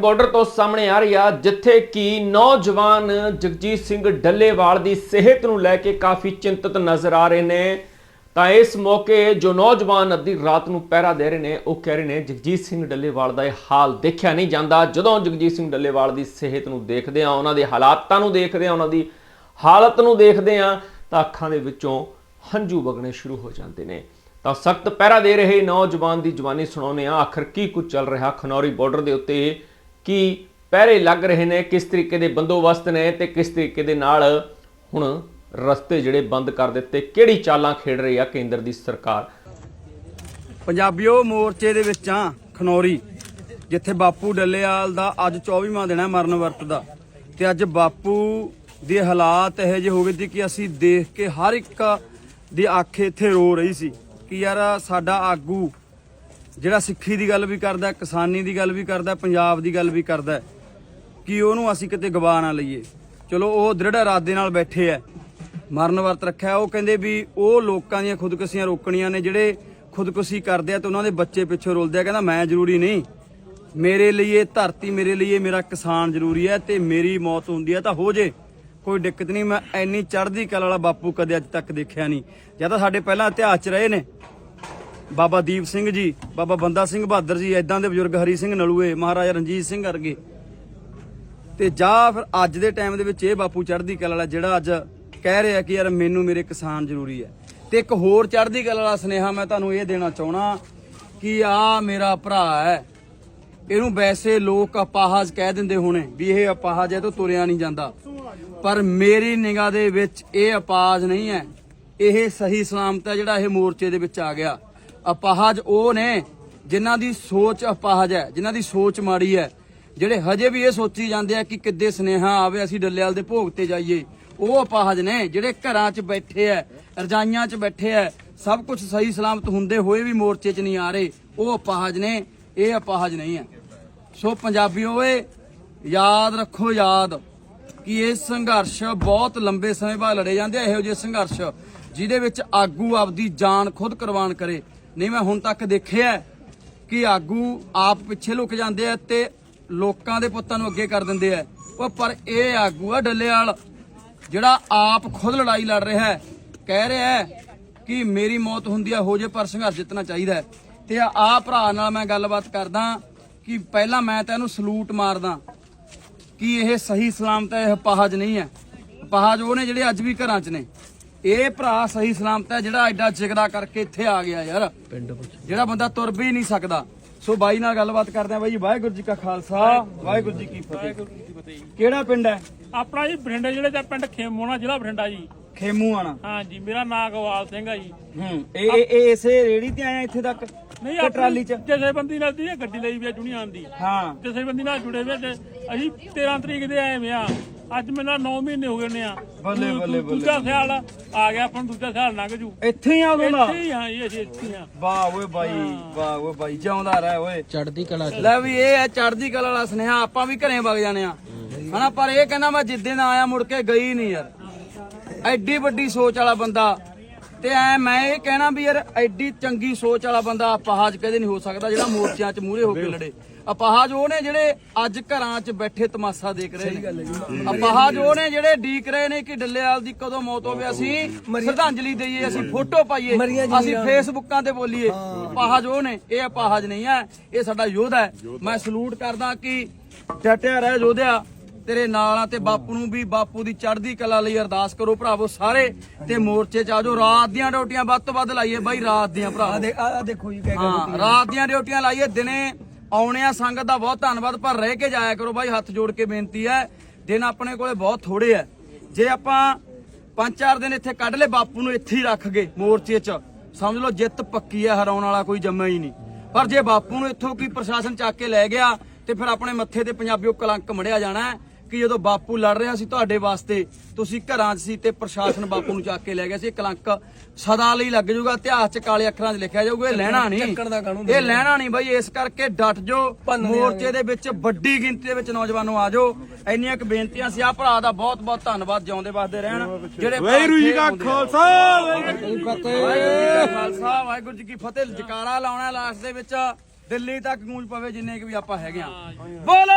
Border ਤੋਂ ਸਾਹਮਣੇ ਆ ਰਹੀ ਆ, ਜਿੱਥੇ ਕਿ ਨੌਜਵਾਨ ਜਗਜੀਤ ਸਿੰਘ ਡੱਲੇਵਾਲ ਦੀ ਸਿਹਤ ਨੂੰ ਲੈ ਕੇ ਕਾਫੀ ਚਿੰਤਤ ਨਜ਼ਰ ਆ ਰਹੇ ਨੇ। ਤਾਂ ਇਸ ਮੌਕੇ ਜੋ ਨੌਜਵਾਨ ਅੱਧੀ ਰਾਤ ਨੂੰ ਪਹਿਰਾ ਦੇ ਰਹੇ ਨੇ, ਉਹ ਕਹਿ ਰਹੇ ਨੇ, ਜਗਜੀਤ ਸਿੰਘ ਡੱਲੇਵਾਲ ਦਾ ਇਹ ਹਾਲ ਦੇਖਿਆ ਨਹੀਂ ਜਾਂਦਾ। ਜਦੋਂ ਜਗਜੀਤ ਸਿੰਘ ਡੱਲੇਵਾਲ ਦੀ ਸਿਹਤ ਨੂੰ ਦੇਖਦੇ ਆ ਉਹਨਾਂ ਦੇ ਹਾਲਾਤਾਂ ਨੂੰ ਦੇਖਦੇ ਆ ਉਹਨਾਂ ਦੀ ਹਾਲਤ ਨੂੰ ਦੇਖਦੇ ਆ ਤਾਂ ਅੱਖਾਂ ਦੇ ਵਿੱਚੋਂ ਹੰਝੂ ਵਗਣੇ ਸ਼ੁਰੂ ਹੋ ਜਾਂਦੇ ਨੇ। ਤਾਂ ਸਖਤ ਪਹਿਰਾ ਦੇ ਰਹੇ ਨੌਜਵਾਨ ਦੀ ਜਵਾਨੀ ਸੁਣਾਉਂਦੇ ਆ ਆਖਰ ਕੀ ਕੁਝ ਚੱਲ ਰਿਹਾ? ਖਨੌਰੀ ਬਾਰਡਰ ਦੇ ਉੱਤੇ ਕਿ ਪਹਿਰੇ ਲੱਗ ਰਹੇ ਨੇ, ਕਿਸ ਤਰੀਕੇ ਦੇ ਬੰਦੋਬਸਤ ਨੇ ਤੇ ਕਿਸ ਤਰੀਕੇ ਦੇ ਨਾਲ ਹੁਣ ਰਸਤੇ ਜਿਹੜੇ ਬੰਦ ਕਰ ਦਿੱਤੇ, ਕਿਹੜੀ ਚਾਲਾਂ ਖੇਡ ਰਹੀ ਆ ਕੇਂਦਰ ਦੀ ਸਰਕਾਰ? ਪੰਜਾਬੀਓ, ਮੋਰਚੇ ਦੇ ਵਿੱਚ ਆ ਖਨੌਰੀ, ਜਿੱਥੇ ਬਾਪੂ ਡੱਲੇਵਾਲ ਦਾ ਅੱਜ 24ਵਾਂ ਦਿਨ ਹੈ ਮਰਨ ਵਰਤ ਦਾ। ਤੇ ਅੱਜ ਬਾਪੂ ਦੇ ਹਾਲਾਤ ਇਹੋ ਜਿਹੇ ਹੋ ਗਏ ਸੀ ਕਿ ਅਸੀਂ ਦੇਖ ਕੇ ਹਰ ਇੱਕ ਦੀ ਅੱਖ ਇੱਥੇ ਰੋ ਰਹੀ ਸੀ ਕਿ ਯਾਰ ਸਾਡਾ ਆਗੂ ਜਿਹੜਾ ਸਿੱਖੀ ਦੀ ਗੱਲ ਵੀ ਕਰਦਾ, ਕਿਸਾਨੀ ਦੀ ਗੱਲ ਵੀ ਕਰਦਾ, ਪੰਜਾਬ ਦੀ ਗੱਲ ਵੀ ਕਰਦਾ, ਕਿ ਉਹਨੂੰ ਅਸੀਂ ਕਿਤੇ ਗਵਾ ਨਾ ਲਈਏ? ਚਲੋ, ਉਹ ਦ੍ਰਿੜ ਇਰਾਦੇ ਨਾਲ ਬੈਠੇ ਐ ਮਰਨ ਵਰਤ ਰੱਖਿਆ, ਉਹ ਕਹਿੰਦੇ ਵੀ ਉਹ ਲੋਕਾਂ ਦੀਆਂ ਖੁਦਕੁਸ਼ੀਆਂ ਰੋਕਣੀਆਂ ਨੇ, ਜਿਹੜੇ ਖੁਦਕੁਸ਼ੀ ਕਰਦੇ ਆ ਤੇ ਉਹਨਾਂ ਦੇ ਬੱਚੇ ਪਿੱਛੇ ਰੁਲਦੇ ਆ, ਕਹਿੰਦਾ ਮੈਂ ਜ਼ਰੂਰੀ ਨਹੀਂ। ਮੇਰੇ ਲਈ ਇਹ ਧਰਤੀ ਮੇਰੇ ਲਈ ਇਹ ਮੇਰਾ ਕਿਸਾਨ ਜ਼ਰੂਰੀ ਹੈ ਤੇ ਮੇਰੀ ਮੌਤ ਹੁੰਦੀ ਹੈ ਤਾਂ ਹੋ ਜੇ। ਕੋਈ ਦਿੱਕਤ ਨਹੀਂ, ਮੈਂ ਐਨੀ ਚੜ੍ਹਦੀ ਕਲਾ ਵਾਲਾ ਬਾਪੂ ਕਦੇ ਅੱਜ ਤੱਕ ਦੇਖਿਆ ਨਹੀਂ। ਜਾਂ ਤਾਂ ਸਾਡੇ ਪਹਿਲਾਂ ਇਤਿਹਾਸ 'ਚ ਰਹੇ ਨੇ ਬਾਬਾ ਦੀਪ ਸਿੰਘ ਜੀ, ਬਾਬਾ ਬੰਦਾ ਸਿੰਘ ਬਹਾਦਰ ਜੀ ਐਦਾਂ ਦੇ ਬਜ਼ੁਰਗ ਹਰੀ ਸਿੰਘ ਨਲੂਏ, ਮਹਾਰਾਜਾ ਰਣਜੀਤ ਸਿੰਘ ਵਰਗੇ। ਤੇ ਜਾਂ ਫਿਰ ਅੱਜ ਦੇ ਟਾਈਮ ਦੇ ਵਿੱਚ ਇਹ ਬਾਪੂ ਚੜ੍ਹਦੀ ਕਲਾ ਵਾਲਾ ਜਿਹੜਾ ਅੱਜ ਕਹਿ ਰਿਹਾ ਕਿ ਯਾਰ ਮੈਨੂੰ ਮੇਰੇ ਕਿਸਾਨ ਜ਼ਰੂਰੀ ਹੈ। ਤੇ ਇੱਕ ਹੋਰ ਚੜ੍ਹਦੀ ਕਲਾ ਵਾਲਾ ਸੁਨੇਹਾ ਮੈਂ ਤੁਹਾਨੂੰ ਇਹ ਦੇਣਾ ਚਾਹਣਾ ਕਿ ਆ ਮੇਰਾ ਭਰਾ ਹੈ। ਇਹਨੂੰ ਵੈਸੇ ਲੋਕ ਅਪਾਹਜ ਕਹਿ ਦਿੰਦੇ ਹੋਣੇ ਵੀ ਇਹ ਅਪਾਹਜ ਹੈ ਤਾਂ ਤੁਰਿਆ ਨਹੀਂ ਜਾਂਦਾ। ਪਰ ਮੇਰੀ ਨਿਗਾਹ ਦੇ ਵਿੱਚ ਇਹ ਅਪਾਹਜ ਨਹੀਂ ਹੈ। ਇਹ ਸਹੀ ਸਲਾਮਤ ਹੈ ਜਿਹੜਾ ਇਹ ਮੋਰਚੇ ਦੇ ਵਿੱਚ ਆ ਗਿਆ। ਅਪਾਹਜ ਉਹ ਨੇ ਜਿਨ੍ਹਾਂ ਦੀ ਸੋਚ ਅਪਾਹਜ ਹੈ, ਜਿਨ੍ਹਾਂ ਦੀ ਸੋਚ ਮਾੜੀ ਹੈ। ਜਿਹੜੇ ਹਜੇ ਵੀ ਇਹ ਸੋਚੀ ਜਾਂਦੇ ਆ ਕਿ ਕਿੱਦੇ ਸਨੇਹਾ ਆਵੇ, ਅਸੀਂ ਡੱਲੇਵਾਲ ਦੇ ਭੋਗ ਤੇ ਜਾਈਏ। ਉਹ ਅਪਾਹਜ ਨੇ, ਜਿਹੜੇ ਘਰਾਂ 'ਚ ਬੈਠੇ ਐ ਰਜਾਈਆਂ 'ਚ ਬੈਠੇ ਐ ਸਭ ਕੁਝ ਸਹੀ ਸਲਾਮਤ ਹੁੰਦੇ ਹੋਏ ਵੀ ਮੋਰਚੇ 'ਚ ਨਹੀਂ ਆ ਰਹੇ, ਉਹ ਅਪਾਹਜ ਨੇ, ਇਹ ਅਪਾਹਜ ਨਹੀਂ ਹੈ। ਸੋ ਪੰਜਾਬੀਓ ਓਏ, ਯਾਦ ਰੱਖੋ ਯਾਦ ਕਿ ਇਹ ਸੰਘਰਸ਼ ਬਹੁਤ ਲੰਬੇ ਸਮੇਂ ਬਾਅਦ ਲੜੇ ਜਾਂਦੇ ਆ, ਇਹੋ ਜਿਹੇ ਸੰਘਰਸ਼, ਜਿਹਦੇ ਵਿੱਚ ਆਗੂ ਆਪਦੀ ਜਾਨ ਖੁਦ ਕੁਰਬਾਨ ਕਰੇ। ਨਹੀਂ, ਮੈਂ ਹੁਣ ਤੱਕ ਦੇਖਿਆ ਕਿ ਆਗੂ ਆਪ ਪਿੱਛੇ ਲੁਕ ਜਾਂਦੇ ਆ ਤੇ ਲੋਕਾਂ ਦੇ ਪੁੱਤਾਂ ਨੂੰ ਅੱਗੇ ਕਰ ਦਿੰਦੇ ਆ। ਉਹ ਪਰ ਇਹ ਆਗੂ ਆ ਡੱਲੇਵਾਲ, ਜਿਹੜਾ ਆਪ ਖੁਦ ਲੜਾਈ ਲੜ ਰਿਹਾ ਹੈ, ਕਹਿ ਰਿਹਾ ਹੈ ਕਿ ਮੇਰੀ ਮੌਤ ਹੁੰਦੀ ਹੈ ਹੋ ਜੇ ਪਰ ਸੰਘਰਸ਼ ਜਿੱਤਣਾ ਚਾਹੀਦਾ ਤੇ ਆ ਭਰਾ ਨਾਲ ਮੈਂ ਗੱਲਬਾਤ ਕਰਦਾ ਕਿ ਪਹਿਲਾਂ ਮੈਂ ਤਾਂ ਇਹਨੂੰ ਸਲੂਟ ਮਾਰਦਾ ਕਿ ਇਹ ਸਹੀ ਸਲਾਮਤ ਹੈ, ਇਹ ਪਹਾਜ ਨਹੀਂ ਹੈ। ਅਪਾਹਜ ਉਹ ਨੇ ਜਿਹੜੇ ਅੱਜ ਵੀ ਘਰਾਂ 'ਚ ਨੇ। ਇਹ ਭਰਾ ਸਹੀ ਸਲਾਮਤ ਹੈ ਜਿਹੜਾ ਐਡਾ ਜਿਗਰਾ ਕਰਕੇ ਇੱਥੇ ਆ ਗਿਆ ਯਾਰ। ਜਿਹੜਾ ਬੰਦਾ ਤੁਰ ਵੀ ਨਹੀਂ ਸਕਦਾ। ਸੋ ਬਾਈ ਨਾਲ ਗੱਲਬਾਤ ਕਰਦੇ ਆ ਬਾਈ ਜੀ ਵਾਹਿਗੁਰੂ ਜੀ ਕਾ ਖਾਲਸਾ ਵਾਹਿਗੁਰੂ ਜੀ ਕੀ ਫਤਿਹ ਕਿਹੜਾ ਪਿੰਡ ਹੈ? ਆਪਣਾ ਜੀ ਬਠਿੰਡੇ ਜਿਹੜੇ ਦਾ ਪਿੰਡ ਖੇਮੋਣਾ ਜ਼ਿਲ੍ਹਾ ਬਠਿੰਡਾ ਜੀ। ਖੇਮੂ ਆਣਾ ਹਾਂ ਜੀ ਮੇਰਾ ਨਾਮ ਗਵਾਲ ਸਿੰਘ ਆ ਜੀ। ਹੂੰ ਇਹ ਇਹ- ਇਸੇ ਰੇੜੀ ਤੇ ਆਇਆ ਇੱਥੇ ਤੱਕ? ਨਹੀਂ ਕਿ ਟਰਾਲੀ 'ਚ? ਜਥੇਬੰਦੀ ਨਾਲ ਦੀ ਗੱਡੀ ਲਈ ਵੀ ਆ ਦੁਨੀਆ ਦੀ। ਹਾਂ। ਜਥੇਬੰਦੀ ਨਾਲ ਜੁੜੇ ਹੋਏ ਤੇ ਅਸੀਂ 13 ਤਰੀਕ ਦੇ ਆਏ ਵੇ ਆ। ਅੱਜ ਮੈਨੂੰ 9 ਮਹੀਨੇ ਹੋ ਗਏ ਨੇ ਆ। ਬੱਲੇ, ਬੱਲੇ, ਦੂਜਾ ਸਿਆਲ ਆ। ਗਿਆ ਆਪਾਂ ਨੂੰ ਦੂਜਾ ਸਿਆਲ ਲੰਘ ਜੂ। ਇੱਥੇ ਹੀ ਆ ਉਦੋਂ ਦਾ ਇੱਥੇ ਹੀ ਆ ਅਸੀਂ ਇੱਥੇ ਹੀ ਆ। ਵਾਹ ਓਏ ਬਾਈ ਵਾਹ ਓਏ ਬਾਈ ਜਿਉਂਦਾ ਰਹਿ ਓਏ। ਚੜਦੀ ਕਲਾ ਲੈ ਵੀ ਇਹ ਹੈ ਚੜਦੀ ਕਲਾ ਵਾਲਾ ਸੁਨੇਹਾ ਆਪਾਂ ਵੀ ਘਰੇ ਵਗ ਜਾਣੇ ਆ। ਹਨਾ ਪਰ ਇਹ ਕਹਿੰਦਾ ਮੈਂ ਜਿੱਦੇ ਦਾ ਆਇਆ ਮੁੜ ਕੇ ਗਈ ਨਹੀਂ ਯਾਰ। ਐਡੀ ਵੱਡੀ ਸੋਚ ਵਾਲਾ ਬੰਦਾ ਤੇ ਐ ਮੈਂ ਇਹ ਕਹਿਣਾ ਵੀ ਯਾਰ ਐਡੀ ਚੰਗੀ ਸੋਚ ਵਾਲਾ ਬੰਦਾ ਅਪਾਹਜ ਕਦੇ ਨਹੀਂ ਹੋ ਸਕਦਾ ਜਿਹੜਾ ਮੋਰਚਿਆਂ 'ਚ ਮੂਹਰੇ ਹੋ ਕੇ ਲੜੇ। ਅਪਾਹਜ ਉਹ ਨੇ ਜਿਹੜੇ ਅੱਜ ਘਰਾਂ 'ਚ ਬੈਠੇ ਤਮਾਸ਼ਾ ਦੇਖ ਰਹੇ ਨੇ। ਅਪਾਹਜ ਉਹ ਨੇ ਜਿਹੜੇ ਡੀਕ ਰਹੇ ਨੇ ਕਿ ਡੱਲੇਵਾਲ ਦੀ ਕਦੋਂ ਮੌਤ ਹੋਵੇ ਅਸੀਂ ਸ਼ਰਧਾਂਜਲੀ ਦਈਏ ਅਸੀਂ ਫੋਟੋ ਪਾਈਏ ਅਸੀਂ ਫੇਸਬੁੱਕਾਂ ਤੇ ਬੋਲੀਏ। ਅਪਾਹਜ ਉਹ ਨੇ ਇਹ ਅਪਾਹਜ ਨਹੀਂ ਹੈ ਇਹ ਸਾਡਾ ਯੋਧਾ ਹੈ। ਮੈਂ ਸਲੂਟ ਕਰਦਾ ਕਿ ਡਟਿਆ ਰਹਿ ਯੋਧਿਆ। ਤੇਰੇ ਨਾਲ ਆ ਤੇ ਬਾਪੂ ਨੂੰ ਵੀ ਬਾਪੂ ਦੀ ਚੜ੍ਹਦੀ ਕਲਾ ਲਈ ਅਰਦਾਸ ਕਰੋ ਭਰਾਵੋ ਸਾਰੇ ਤੇ ਮੋਰਚੇ ਚ ਆਜੋ ਰਾਤ ਦੀਆਂ ਡਿਊਟੀਆਂ ਵੱਧ ਤੋਂ ਵੱਧ ਲਾਈਏ ਬਾਈ ਰਾਤ ਦੀਆਂ ਭਰਾ ਆ ਦੇਖੋ ਜੀ ਹਾਂ ਰਾਤ ਦੀਆਂ ਡਿਊਟੀਆਂ ਲਾਈਏ ਦਿਨੇ ਆਉਣੇ ਆ ਸੰਗਤ ਦਾ ਬਹੁਤ ਧੰਨਵਾਦ ਪਰ ਰਹਿ ਕੇ ਜਾਇਆ ਕਰੋ ਬਾਈ ਹੱਥ ਜੋੜ ਕੇ ਬੇਨਤੀ ਹੈ ਦਿਨ ਆਪਣੇ ਕੋਲੇ ਬਹੁਤ ਥੋੜੇ ਆ ਜੇ ਆਪਾਂ ਪੰਜ ਚਾਰ ਦਿਨ ਇੱਥੇ ਕੱਢ ਲਏ ਬਾਪੂ ਨੂੰ ਇੱਥੇ ਹੀ ਰੱਖ ਗਏ ਮੋਰਚੇ 'ਚ। ਸਮਝ ਲਓ ਜਿੱਤ ਪੱਕੀ ਹੈ ਹਰਾਉਣ ਵਾਲਾ ਕੋਈ ਜੰਮਿਆ ਹੀ ਨਹੀਂ। ਪਰ ਜੇ ਬਾਪੂ ਨੂੰ ਇੱਥੋਂ ਕੀ ਪ੍ਰਸ਼ਾਸਨ ਚੱਕ ਕੇ ਲੈ ਗਿਆ ਤੇ ਫਿਰ ਆਪਣੇ ਮੱਥੇ ਤੇ ਪੰਜਾਬੀਓ ਕਲੰਕ ਮੜਿਆ ਜਾਣਾ ਕਿ ਜਦੋਂ ਬਾਪੂ ਲੜ ਰਿਹਾ ਸੀ ਤੁਹਾਡੇ ਵਾਸਤੇ ਤੁਸੀਂ ਘਰਾਂ 'ਚ ਸੀ ਤੇ ਪ੍ਰਸ਼ਾਸਨ ਬਾਪੂ ਨੂੰ ਚੱਕ ਕੇ ਲੈ ਗਿਆ ਸੀ ਇਹ ਕਲੰਕ ਸਦਾ ਲਈ ਲੱਗ ਜਾਊਗਾ ਇਤਿਹਾਸ 'ਚ ਕਾਲੇ ਅੱਖਰਾਂ 'ਚ ਲਿਖਿਆ ਜਾਊਗਾ ਇਹ ਲੈਣਾ ਨਹੀਂ। ਇਹ ਲੈਣਾ ਨਹੀਂ ਬਾਈ ਇਸ ਕਰਕੇ ਡਟ ਜੋ ਮੋਰਚੇ ਦੇ ਵਿੱਚ ਵੱਡੀ ਗਿਣਤੀ ਦੇ ਵਿੱਚ ਨੌਜਵਾਨੋ ਆ ਜਾਓ। ਇੰਨੀਆਂ ਕੁ ਬੇਨਤੀਆਂ ਸੀ ਆ ਭਰਾ ਦਾ ਬਹੁਤ ਬਹੁਤ ਧੰਨਵਾਦ ਜਿਉਂਦੇ ਵਸਦੇ ਰਹਿਣ। ਜਿਹੜੇ ਵਾਹਿਗੁਰੂ ਜੀ ਕਾ ਖਾਲਸਾ ਵਾਹਿਗੁਰੂ ਜੀ ਕੀ ਫਤਿਹ। ਵਾਹਿਗੁਰੂ ਜੀ ਕੀ ਫਤਿਹ। ਜਕਾਰਾ ਲਾਉਣਾ ਲਾਸਟ ਦੇ ਵਿੱਚ ਦਿੱਲੀ ਤੱਕ ਗੂੰਜ ਪਵੇ ਜਿੰਨੇ ਕਿ ਵੀ ਆਪਾਂ ਹੈਗੇ ਆ ਬੋਲੇ!